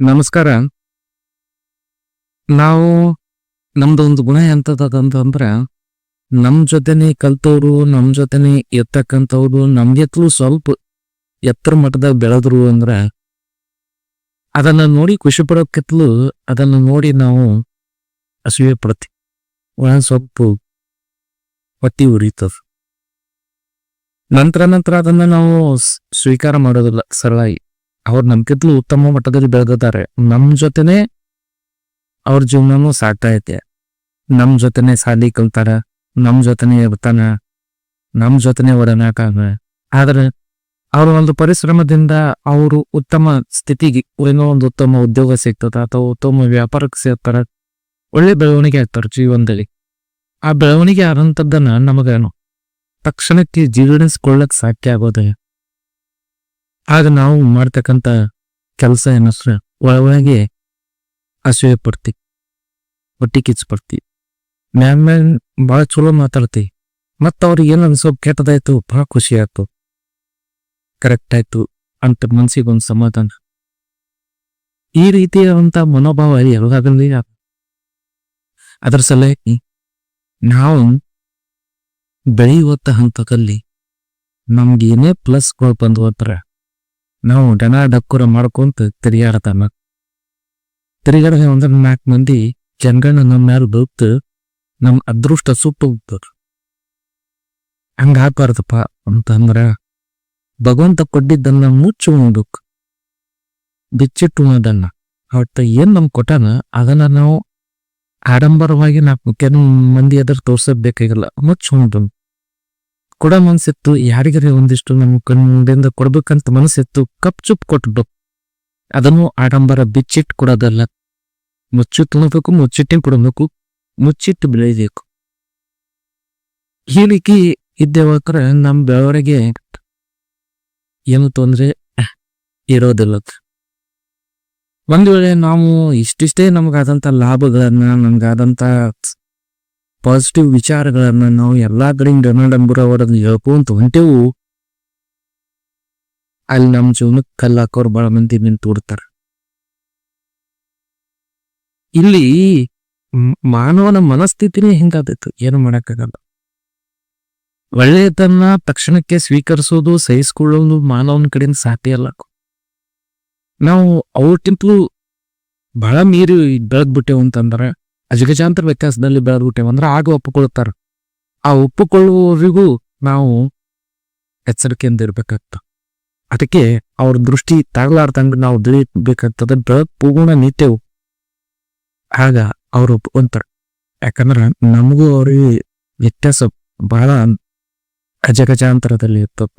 ನಮಸ್ಕಾರ. ನಾವು ನಮ್ದೊಂದು ಗುಣ ಎಂತದಂತಂದ್ರೆ, ನಮ್ ಜೊತೆನೆ ಕಲ್ತವ್ರು, ನಮ್ ಜೊತೆನೆ ಎತ್ತಕ್ಕಂಥವ್ರು, ನಮ್ಗೆತ್ಲೂ ಸ್ವಲ್ಪ ಎತ್ತರ ಮಟ್ಟದಾಗ ಬೆಳೆದ್ರು ಅಂದ್ರ, ಅದನ್ನ ನೋಡಿ ಖುಷಿ ಪಡೋಕ್ಕಿತ್ಲು ಅದನ್ನ ನೋಡಿ ನಾವು ಅಸೂಯೆ ಪಡ್ತೀವಿ. ಒಳ ಸ್ವಲ್ಪ ಹೊಟ್ಟಿ ಉರಿತದ. ನಂತರ ನಂತರ ಅದನ್ನ ನಾವು ಸ್ವೀಕಾರ ಮಾಡೋದಿಲ್ಲ, ಸರಳಾಗಿ. ಅವ್ರು ನಮ್ಗಿಂತಲೂ ಉತ್ತಮ ಮಟ್ಟದಲ್ಲಿ ಬೆಳೆದಿದ್ದಾರೆ ನಮ್ ಜೊತೆನೆ ಅವ್ರ ಜೀವನನೂ ಸಾಗ್ತಾ ಐತೆ. ನಮ್ ಜೊತೆನೆ ಸಾಲಿ ಕಲ್ತಾರ, ನಮ್ ಜೊತೆನೆ ಇರ್ತಾನ ನಮ್ ಜೊತೆನೆ ಒಡನಾಟ ಅದ. ಆದ್ರೆ ಅವ್ರ ಒಂದು ಪರಿಶ್ರಮದಿಂದ ಅವರು ಉತ್ತಮ ಸ್ಥಿತಿಗೆ ಏನೋ ಒಂದು ಉತ್ತಮ ಉದ್ಯೋಗ ಸಿಗ್ತದ ಅಥವಾ ಉತ್ತಮ ವ್ಯಾಪಾರಕ್ಕೆ ಸೇರ್ತಾರ, ಒಳ್ಳೆ ಬೆಳವಣಿಗೆ ಆಗ್ತಾರ ಜೀವನದಲ್ಲಿ. ಆ ಬೆಳವಣಿಗೆ ಆದಂತದ್ದನ್ನ ನಮಗೇನು ತಕ್ಷಣಕ್ಕೆ ಜೀರ್ಣಿಸ್ಕೊಳ್ಳಕ್ ಸಾಧ್ಯ ಆಗೋದಿಲ್ಲ ಆಗ ನಾವು ಮಾಡ್ತಕ್ಕಂಥ ಕೆಲಸ ಏನಸ್ರ ಒಳಗೆ ಅಸೂಯೆ ಪಡ್ತಿ ಹೊಟ್ಟಿ ಕಿಚ್ಚು ಪಡ್ತಿ ಮ್ಯಾಮ್ ಮ್ಯಾಮ್ ಭಾಳ ಚಲೋ ಮಾತಾಡ್ತೀವಿ. ಮತ್ತು ಅವ್ರಿಗೆ ಏನು ಸ್ವಲ್ಪ ಕೆಟ್ಟದಾಯ್ತು, ಭಾಳ ಖುಷಿ ಆಯ್ತು. ಕರೆಕ್ಟ್ ಆಯ್ತು ಅಂತ ಮನ್ಸಿಗೆ ಒಂದು ಸಮಾಧಾನ. ಈ ರೀತಿಯಾದಂಥ ಮನೋಭಾವ ಎಲ್ಲಾಗಲಿ ಅದರ ಸಲುವಾಗಿ ನಾವು ಬೆಳೆಯುವಂತ ಹಂತದಲ್ಲಿ ನಮ್ಗೆ ಏನೇ ಪ್ಲಸ್ಗಳು ಬಂದು ಹತ್ರ ನಾವು ಡನ ಡಕ್ಕುರ ಮಾಡ್ಕೊಂತ ತಿರುಗಾಡ್ತಾನ ತಿರುಗಾಡ ಒಂದ್ರ ನಾಲ್ಕು ಮಂದಿ ಜನಗಣ್ಣ ನಮ್ಮ ಮ್ಯಾಲ ಬೀಳ್ತು ನಮ್ ಅದೃಷ್ಟ ಸುಟ್ಟು ಹೋಗ್ತದ. ಹಂಗ ಹಾಕ್ಬಾರ್ದಪ್ಪ ಅಂತಂದ್ರ ಭಗವಂತ ಕೊಟ್ಟಿದ್ದನ್ನ ಮುಚ್ಚು ಉಣ್ಬೇಕು. ಬಿಚ್ಚಿಟ್ಟು ಉಣದನ್ನ. ಅವತ್ತ ಏನ್ ನಮ್ ಕೊಟ್ಟಾನ ಅದನ್ನ ನಾವು ಆಡಂಬರವಾಗಿ ನಾಲ್ಕು ಕೆಲವು ಮಂದಿ ಅದ್ರ ತೋರ್ಸಬೇಕಾಗಿಲ್ಲ. ಮುಚ್ಚು ಉಣ್ದು ಕೊಡ ಮನ್ಸಿತ್ತು, ಯಾರಿಗಾರ ಒಂದಿಷ್ಟು ನಮ್ಮ ಕಣ್ಣಿಂದ ಕೊಡ್ಬೇಕಂತ ಮನಸ್ಸಿತ್ತು, ಕಪ್ ಚುಪ್ ಕೊಟ್ಬಿಡು. ಅದನ್ನು ಆಡಂಬರ ಬಿಚ್ಚಿಟ್ಟು ಕೊಡೋದಲ್ಲ. ಮುಚ್ಚು ತುಂಬಬೇಕು ಮುಚ್ಚಿಟ್ಟೆ ಕೊಡಬೇಕು ಮುಚ್ಚಿಟ್ಟು ಬೆಳೆಯಬೇಕು ಹೇಳಿಕೆ ಇದ್ದೇವಕ್ರೆ ನಮ್ ಬೆವರಿಗೆ ಏನು ತೊಂದ್ರೆ ಇರೋದಿಲ್ಲ. ಒಂದ್ ವೇಳೆ ನಾವು ಇಷ್ಟಿಷ್ಟೇ ನಮಗಾದಂತ ಲಾಭಗಳನ್ನ ನಮ್ಗಾದಂತ ಪಾಸಿಟಿವ್ ವಿಚಾರಗಳನ್ನ ನಾವು ಎಲ್ಲಾ ಕಡೆಯಿಂದ ಅಂಬರ್ ಅವರನ್ನು ಹೇಳ್ಕೊಂತ ಹೊಂಟೇವು. ಅಲ್ಲಿ ನಮ್ಮ ಜೀವನಕ್ಕೆ ಕಲ್ಲಾಕೋರು ಬಹಳ ಮಂದಿ ನಿಂತು ಇಲ್ಲಿ ಮಾನವನ ಮನಸ್ಥಿತಿನೇ ಹಿಂಗಾದಿತ್ತು ಏನು ಮಾಡಕ್ಕಾಗಲ್ಲ. ಒಳ್ಳೆಯದನ್ನ ತಕ್ಷಣಕ್ಕೆ ಸ್ವೀಕರಿಸೋದು, ಸಹಿಸ್ಕೊಳ್ಳೋದು ಮಾನವನ ಕಡೆಯಿಂದ ಸಾಧ್ಯ ಅಲ್ಲ ನಾವು ಅವ್ರಕ್ಕಿಂತಲೂ ಬಹಳ ಮೀರಿ ಬೆಳೆದ್ಬಿಟ್ಟೆವು ಅಂತಂದ್ರೆ ಅಜಗಜಾಂತರ ವ್ಯತ್ಯಾಸದಲ್ಲಿ ಬೆಳೆದ್ಬಿಟ್ಟೇವು ಅಂದ್ರೆ ಆಗ ಒಪ್ಪಿಕೊಳ್ಳುತ್ತಾರೆ ಆ ಒಪ್ಪಿಕೊಳ್ಳುವವರಿಗೂ ನಾವು ಎಚ್ಚರಿಕೆಯಿಂದ ಇರಬೇಕಾಗ್ತದೆ. ಅದಕ್ಕೆ ಅವ್ರ ದೃಷ್ಟಿ ತಗಲಾರ್ದಂಗ ನಾವು ಬೆಳಿಬೇಕಾಗ್ತದ ಬೆಳಗ್ ಪೂರ್ಣ ನಿತ್ಯವು ಆಗ ಅವರು ಒಪ್ಕೊಂತಾರೆ ಯಾಕಂದ್ರ ನಮಗೂ ಅವ್ರಿಗೆ ವ್ಯತ್ಯಾಸ ಬಹಳ ಅಜಗಜಾಂತರದಲ್ಲಿ ಇರ್ತದ.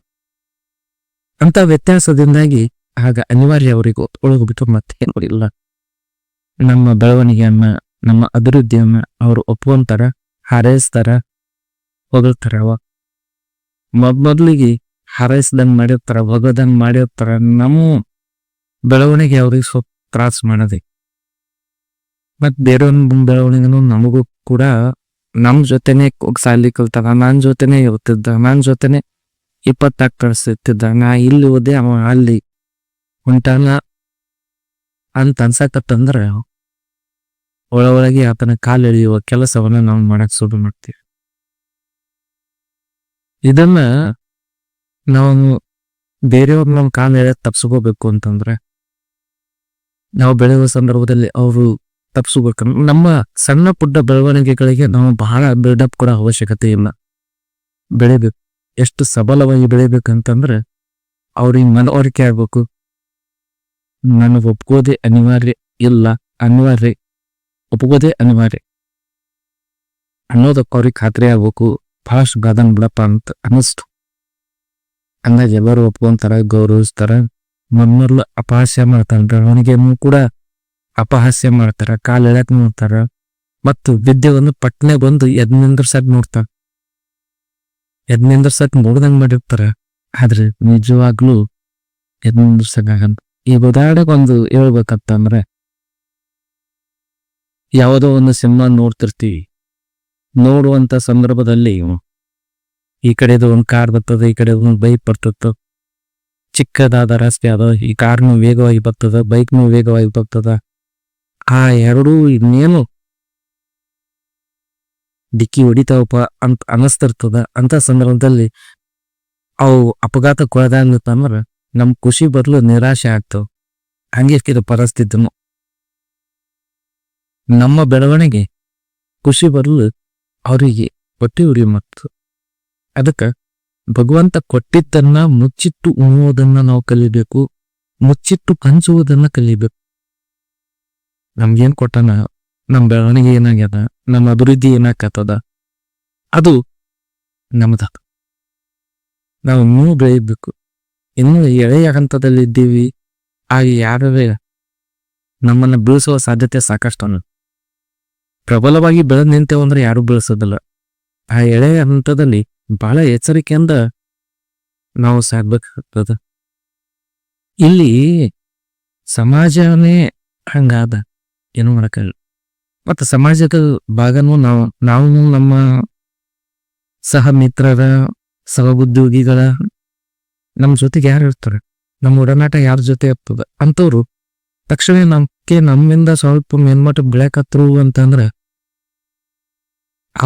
ಅಂತ ವ್ಯತ್ಯಾಸದಿಂದಾಗಿ ಆಗ ಅನಿವಾರ್ಯ ಅವರಿಗೆ ಒಳಗೋಗ್ಬಿಟ್ಟು ಬಿಟ್ಟು ಮತ್ತೇನು ಇಲ್ಲ. ನಮ್ಮ ಬೆಳವಣಿಗೆಯನ್ನ ನಮ್ಮ ಅಭಿವೃದ್ಧಿಯನ್ನ ಅವರು ಒಪ್ಕೊಂತಾರ, ಹಾರೈಸ್ತಾರ, ಹೊಗಳ್ತಾರ ಅವ ಮೊದ್ ಮೊದ್ಲಿಗೆ ಹಾರೈಸ್ದಂಗ್ ಮಾಡಿರ್ತಾರ ಹೊಗದಂಗ್ ಮಾಡಿರ್ತಾರ, ನಮ್ಮ ಬೆಳವಣಿಗೆ ಅವ್ರಿಗೆ ಸ್ವಲ್ಪ ತ್ರಾಸ ಮಾಡದೆ. ಮತ್ ಬೇರೆಯವ್ರ ಬೆಳವಣಿಗೆನೂ ನಮಗೂ ಕೂಡ ನಮ್ ಜೊತೆನೆ ಸಾಲಿ ಕಲ್ತಾರ ನನ್ನ ಜೊತೆನೆ ಇರ್ತಿದ್ದ ನಾನ್ ಜೊತೆನೆ ಇಪ್ಪತ್ತಾಕ್ ಕಳ್ಸಿರ್ತಿದ್ದ ನಾ ಇಲ್ಲಿ ಓದೆ ಅವ ಅಲ್ಲಿ ಹೊಂಟಾನ ಅಂತ ಅನ್ಸಕತ್ತಂದ್ರ ಒಳ ಒಳಗೆ ಆತನ ಕಾಲೆಳೆಯುವ ಕೆಲಸವನ್ನ ನಾವು ಮಾಡಕ್ ಶುರು ಮಾಡ್ತೀವಿ. ಇದನ್ನ ನಾವು ಬೇರೆಯವ್ರ ನಮ್ಮ ಕಾಲ ಎಳೆ ತಪ್ಸ್ಕೋಬೇಕು ಅಂತಂದ್ರೆ, ನಾವು ಬೆಳೆಯುವ ಸಂದರ್ಭದಲ್ಲಿ ಅವರು ತಪ್ಸ್ಕೋಬೇಕಂದ್ರೆ, ನಮ್ಮ ಸಣ್ಣ ಪುಟ್ಟ ಬೆಳವಣಿಗೆಗಳಿಗೆ ನಾವು ಬಹಳ ಬಿಲ್ಡಪ್ ಕೂಡ ಅವಶ್ಯಕತೆ ಇಲ್ಲ. ಬೆಳಿಬೇಕು. ಎಷ್ಟು ಸಬಲವಾಗಿ ಬೆಳಿಬೇಕಂತಂದ್ರೆ, ಅವ್ರಿಗೆ ಮನವರಿಕೆ ಆಗ್ಬೇಕು. ನನಗೆ ಒಪ್ಕೋದೆ ಅನಿವಾರ್ಯ ಇಲ್ಲ, ಅನಿವಾರ್ಯ ಒಪ್ಕೋದೆ ಅನಿವಾರ್ಯ. ಅನ್ನೋದಕ್ಕೆ ಅವ್ರಿಗೆ ಖಾತ್ರಿ ಆಗ್ಬೇಕು ಭಾಳಷ್ಟು ಗಾದನ್ ಬಿಡಪ್ಪ ಅಂತ ಅನ್ನಿಸ್ತು. ಅಂದಾಗ ಎಲ್ಲರೂ ಒಪ್ಕೊಂತಾರ, ಗೌರವಿಸ್ತಾರ. ಮೊದಲು ಅಪಹಾಸ್ಯ ಮಾಡ್ತಾರ ಬೆಳವಣಿಗೆಯನ್ನು ಕೂಡ ಅಪಹಾಸ್ಯ ಮಾಡ್ತಾರ, ಕಾಲ್ ಎಳಕ್ ನೋಡ್ತಾರ. ಮತ್ತು ಒಂದು ಪಟ್ನೆ ಬಂದು ಎದ್ ನಿಂದ್ರಸಕ್ ನೋಡ್ತಾರ. ಎದ್ ನಿಂದ್ರಸಕ್ ನೋಡ್ದಂಗ್ ಮಾಡಿರ್ತಾರ. ಆದ್ರೆ ನಿಜವಾಗ್ಲೂ ಎದ್ ಈ ಉದಾಹರಣೆಗೆ ಒಂದು ಹೇಳ್ಬೇಕಂತಂದ್ರೆ ಯಾವುದೋ ಒಂದು ಸಿನಿಮಾ ನೋಡ್ತಿರ್ತೀವಿ. ನೋಡುವಂತ ಸಂದರ್ಭದಲ್ಲಿ ಈ ಕಡೆದು ಒಂದು ಕಾರ್ ಬರ್ತದೆ, ಈ ಕಡೆ ಒಂದು ಬೈಕ್ ಬರ್ತದ. ಚಿಕ್ಕದಾದ ರಸ್ತೆ ಅದ, ಈ ಕಾರ್ನು ವೇಗವಾಗಿ ಬರ್ತದ ಬೈಕ್ನು ವೇಗವಾಗಿ ಬರ್ತದ. ಆ ಎರಡೂ ಇನ್ನೇನು ಡಿಕ್ಕಿ ಹೊಡಿತಾವಪ್ಪ ಅಂತ ಅನಸ್ತಿರ್ತದ. ಅಂತ ಸಂದರ್ಭದಲ್ಲಿ ಅವು ಅಪಘಾತಕ್ಕೊಳದಂದ್ರೆ ನಮ್ ಖುಷಿ ಬದಲು ನಿರಾಶೆ ಆಗ್ತಾವ ಹಂಗೆ ಪರಿಸ್ಥಿತಿನು. ನಮ್ಮ ಬೆಳವಣಿಗೆ ಖುಷಿ ಬರಲು ಅವರಿಗೆ ಹೊಟ್ಟೆ ಉರಿ ಮತ್ತು ಅದಕ್ಕ ಭಗವಂತ ಕೊಟ್ಟಿದ್ದನ್ನ ಮುಚ್ಚಿಟ್ಟು ಉಣ್ಣುವುದನ್ನ ನಾವು ಕಲಿಬೇಕು, ಮುಚ್ಚಿಟ್ಟು ಹಂಚುವುದನ್ನ ಕಲಿಬೇಕು. ನಮ್ಗೇನ್ ಕೊಟ್ಟನ? ನಮ್ಮ ಬೆಳವಣಿಗೆ ಏನಾಗ್ಯದ? ನಮ್ಮ ಅಭಿವೃದ್ಧಿ ಏನಾಕತ್ತದ ಅದು ನಮ್ದ. ನಾವು ಇನ್ನೂ ಬೆಳೆಯಬೇಕು ಇನ್ನೂ ಎಳೆಯ ಹಂತದಲ್ಲಿ ಇದ್ದೀವಿ ಆ ಯಾರೇ ನಮ್ಮನ್ನ ಬೀಳಿಸುವ ಸಾಧ್ಯತೆ ಸಾಕಷ್ಟು ಪ್ರಬಲವಾಗಿ ಬೆಳೆದ್ ನಿಂತೇವು ಅಂದ್ರೆ ಯಾರು ಬೆಳೆಸೋದಿಲ್ಲ. ಆ ಎಳೆಯ ಹಂತದಲ್ಲಿ ಬಹಳ ಎಚ್ಚರಿಕೆಯಿಂದ ನಾವು ಸಾಗ್ಬೇಕಾಗ್ತದ ಇಲ್ಲಿ ಸಮಾಜನೇ ಹಂಗಾದ, ಏನು ಮಾಡಕ್ಕಾಗಲ್ಲ. ಮತ್ತು ಸಮಾಜದ ಭಾಗನೂ ನಾವು ನಾವು ನಮ್ಮ ಸಹ ಮಿತ್ರರ ಸಹೋದ್ಯೋಗಿಗಳ ನಮ್ಮ ಜೊತೆಗೆ ಯಾರು ಇರ್ತಾರೆ? ನಮ್ಮ ಒಡನಾಟ ಯಾರ ಜೊತೆ ಇರ್ತದ ಅಂಥವ್ರು ತಕ್ಷಣ ನಮ್ಗೆ ನಮ್ಮಿಂದ ಸ್ವಲ್ಪ ಮೇನ್ಮಟ್ಟ ಬೆಳಕತ್ರು ಅಂತಂದ್ರ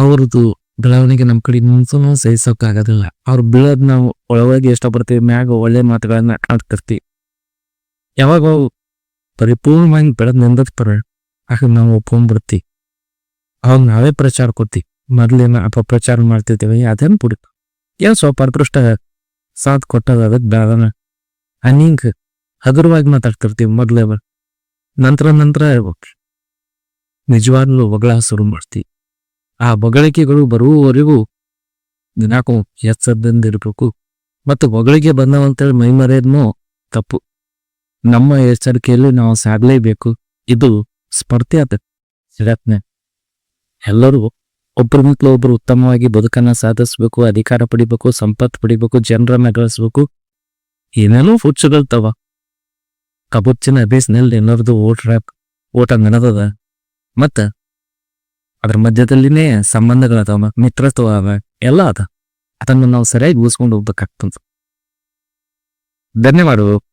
ಅವ್ರದ್ದು ಬೆಳವಣಿಗೆ ನಮ್ಮ ಕಡೆ ನಿಂತೂ ಸಹಿಸೋಕ್ಕಾಗೋದಿಲ್ಲ ಅವ್ರು ಬೀಳೋದ್ ನಾವು ಒಳಗೆ ಇಷ್ಟಪಡ್ತೀವಿ, ಮ್ಯಾಗ ಒಳ್ಳೆ ಮಾತುಗಳನ್ನ ಆಡ್ತಿರ್ತೀವಿ. ಯಾವಾಗ ಅವು ಪರಿಪೂರ್ಣವಾಗಿ ಬೆಳೆದ್ ನಿಂದಿರ್ತಾರ ಆಗ ನಾವು ಒಪ್ಕೊಂಡ್ಬಿಡ್ತೀವಿ ಅವಾಗ ನಾವೇ ಪ್ರಚಾರ ಕೊಡ್ತೀವಿ. ಮೊದ್ಲೇನ ಅಪಪ್ರಚಾರ ಮಾಡ್ತಿರ್ತೀವಿ, ಅದೇನು ಬಿಡಿ ಏನ್ ಸ್ವಲ್ಪ ಅದೃಷ್ಟ ಸಾಥ್ ಕೊಟ್ಟದ ಅದಕ್ಕೆ ಬೇಡನ ಹಂಗ ಹಗುರವಾಗಿ ಮಾತಾಡ್ತಿರ್ತೀವಿ ಮೊದ್ಲೇ. ನಂತರ ನಂತರ ನಿಜವಾಗ್ಲೂ ಒಗಳ ಶುರು ಮಾಡ್ತೀವಿ. ಆ ಬೊಗಳಿಕೆಗಳು ಬರುವವರೆಗೂ ದಿನಾಕು ಎಚ್ಚರದಿಂದಿರಬೇಕು. ಮತ್ತು ಹೊಗಳಿಗೆ ಬಂದವಂತೇಳಿ ಮೈ ಮರೆಯೋದ್ನು ತಪ್ಪು. ನಮ್ಮ ಎಚ್ಚರಿಕೆಯಲ್ಲಿ ನಾವು ಸಾಗಲೇಬೇಕು. ಇದು ಸ್ಪರ್ಧೆ ಆತ ಎಲ್ಲರೂ ಒಬ್ಬರ ಮಕ್ಕಳು ಒಬ್ಬರು ಉತ್ತಮವಾಗಿ ಬದುಕನ್ನು ಸಾಧಿಸ್ಬೇಕು, ಅಧಿಕಾರ ಪಡಿಬೇಕು, ಸಂಪತ್ತು ಪಡಿಬೇಕು, ಜನರನ್ನ ಗಳಿಸ್ಬೇಕು. ಏನೇನೋ ಹುಚ್ಚುಗಳ್ತವ ಕಬುಚ್ಚಿನ ಬೇಸ್ನಲ್ಲಿ ಎಲ್ಲರದು ಓಟ್ ಓಟ ನಡೆದದ ಮತ್ತ ಅದ್ರ ಮಧ್ಯದಲ್ಲಿನೇ ಸಂಬಂಧಗಳದಾವ ಮಿತ್ರತ್ವ ಅವ ಎಲ್ಲ ಅದ. ಅದನ್ನು ನಾವು ಸರಿಯಾಗಿ ಉಳಿಸ್ಕೊಂಡು ಹೋಗ್ಬೇಕಾಗ್ತಂತ ಧನ್ಯವಾದಗಳು.